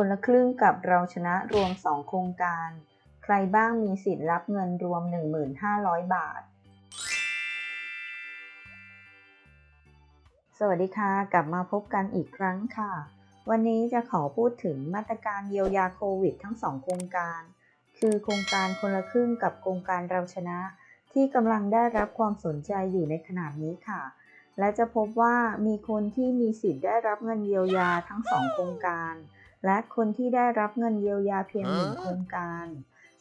คนละครึ่งกับเราชนะรวม 2 โครงการ ใครบ้างมีสิทธิ์รับเงินรวม 1,500 บาท สวัสดีค่ะ กลับมาพบกันอีกครั้งค่ะ วันนี้จะขอพูดถึงมาตรการเยียวยาโควิดทั้ง 2 โครงการ คือโครงการคนละครึ่งกับโครงการเราชนะ ที่กำลังได้รับความสนใจอยู่ในขณะนี้ค่ะและจะพบว่ามีคนที่มีสิทธิ์ได้รับเงินเยียวยาทั้ง 2 โครงการ และคนที่ได้รับเงินเยียวยาเพียงหนึ่งโครงการ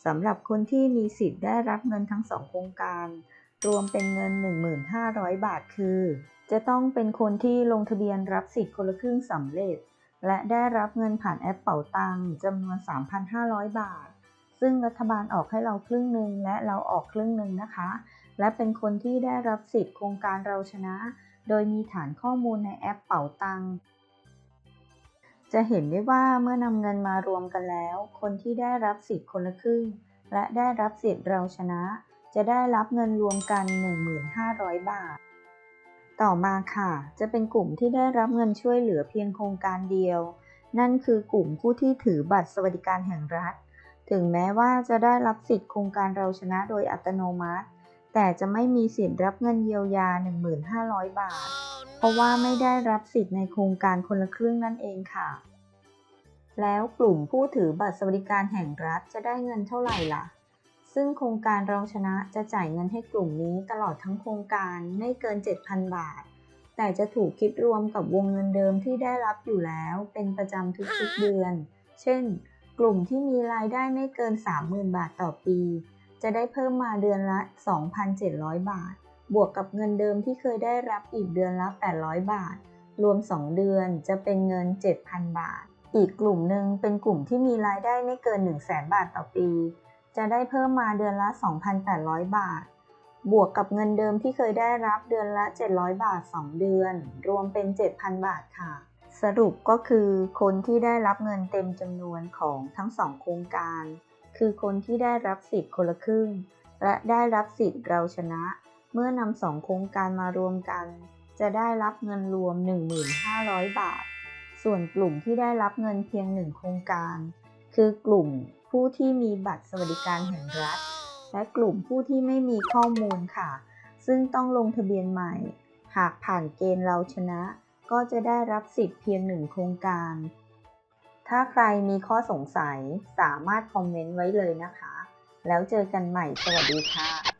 สำหรับคนที่มีสิทธิ์ได้รับเงินทั้ง2โครงการ รวมเป็นเงิน 1,500 บาทคือ จะต้องเป็นคนที่ลงทะเบียนรับสิทธิ์คนละครึ่งสำเร็จ และได้รับเงินผ่านแอปเป๋าตังค์จำนวน 3,500 บาท ซึ่งรัฐบาลออกให้เราครึ่งหนึ่งและเราออกครึ่งหนึ่งนะคะ และเป็นคนที่ได้รับสิทธิ์โครงการเราชนะ โดยมีฐานข้อมูลในแอปเป๋าตังค์ จะเห็นได้ว่าเมื่อนำเงินมารวมกันแล้ว คนที่ได้รับสิทธิ์คนละครึ่ง และได้รับสิทธิ์เราชนะ จะได้รับเงินรวมกัน 1,500 บาท ต่อมาค่ะ จะเป็นกลุ่มที่ได้รับเงินช่วยเหลือเพียงโครงการเดียว นั่นคือกลุ่มผู้ที่ถือบัตรสวัสดิการแห่งรัฐ ถึงแม้ว่าจะได้รับสิทธิ์โครงการเราชนะโดยอัตโนมัติ แต่จะไม่มีสิทธิ์รับเงินเยียวยา 1,500 บาท เพราะว่าไม่ได้รับสิทธิ์ในโครงการคนละครึ่งนั่นเองค่ะ แล้วกลุ่มผู้ถือบัตรสวัสดิการแห่งรัฐจะได้เงินเท่าไหร่ล่ะ ซึ่งโครงการเราชนะจะจ่ายเงินให้กลุ่มนี้ตลอดทั้งโครงการไม่เกิน 7,000 บาท แต่จะถูกคิดรวมกับวงเงินเดิมที่ได้รับอยู่แล้วเป็นประจำทุกๆเดือน เช่น กลุ่มที่มีรายได้ไม่เกิน 30,000 บาทต่อปี จะได้เพิ่มมาเดือนละ 2,700 บาท บวกกับเงินเดิมที่เคยได้รับอีกเดือนละ 800 บาท รวม 2 เดือนจะเป็นเงิน 7,000 บาท อีกกลุ่มหนึ่งเป็นกลุ่มที่มีรายได้ไม่เกิน 100,000บาทต่อปี จะได้เพิ่มมาเดือนละ 2,800 บาท บวกกับเงินเดิมที่เคยได้รับเดือนละ 700 บาท 2 เดือน รวมเป็น 7,000 บาทค่ะ สรุปก็คือคนที่ได้รับเงินเต็มจำนวนของทั้ง2โครงการ คือคนที่ได้รับสิทธิ์คนละครึ่ง และได้รับสิทธิ์เราชนะ มื่อนำสองโครงการมารวมกัน จะได้รับเงินรวม 1,500 บาท ส่วนกลุ่มที่ได้รับเงินเพียงหนึ่งโครงการ คือกลุ่มผู้ที่มีบัตรสวัสดิการแห่งรัฐ และกลุ่มผู้ที่ไม่มีข้อมูลค่ะ ซึ่งต้องลงทะเบียนใหม่ หากผ่านเกณฑ์เราชนะ ก็จะได้รับสิทธิ์เพียงหนึ่งโครงการ ถ้าใครมีข้อสงสัยสามารถคอมเมนต์ไว้เลยนะคะ แล้วเจอกันใหม่สวัสดีค่ะ